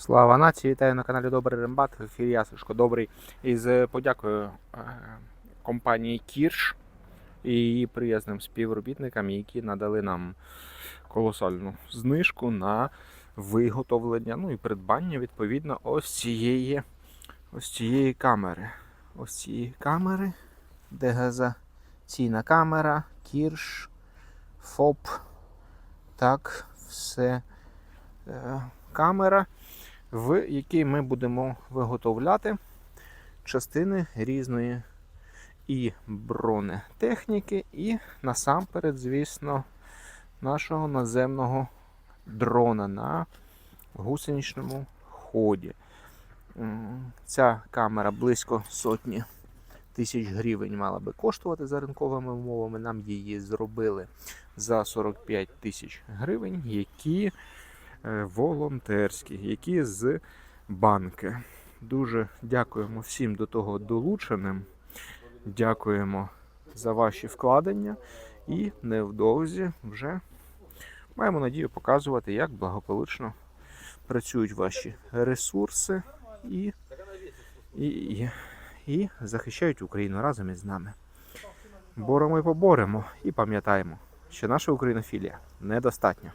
Слава нації, вітаю на каналі Добрий Рембат. В ефірі я Сашко Добрий. Із е, подякою е, компанії Кірш і її приязним співробітникам, які надали нам колосальну знижку на виготовлення, ну і придбання відповідно ось цієї, ось цієї камери. Ось цієї камери, дегазаційна камера, Кірш, ФОП. Так, все. Е, Камера в якій ми будемо виготовляти частини різної і бронетехніки, і насамперед, звісно, нашого наземного дрона на гусеничному ході. Ця камера близько сотні тисяч гривень мала би коштувати за ринковими умовами. Нам її зробили за 45 тисяч гривень, які волонтерські, які з банки. Дуже дякуємо всім до того долученим. Дякуємо за ваші вкладення і невдовзі вже маємо надію показувати, як благополучно працюють ваші ресурси і, і, і, і захищають Україну разом із нами. Боремо і поборемо і пам'ятаємо, що наша українофілія недостатня.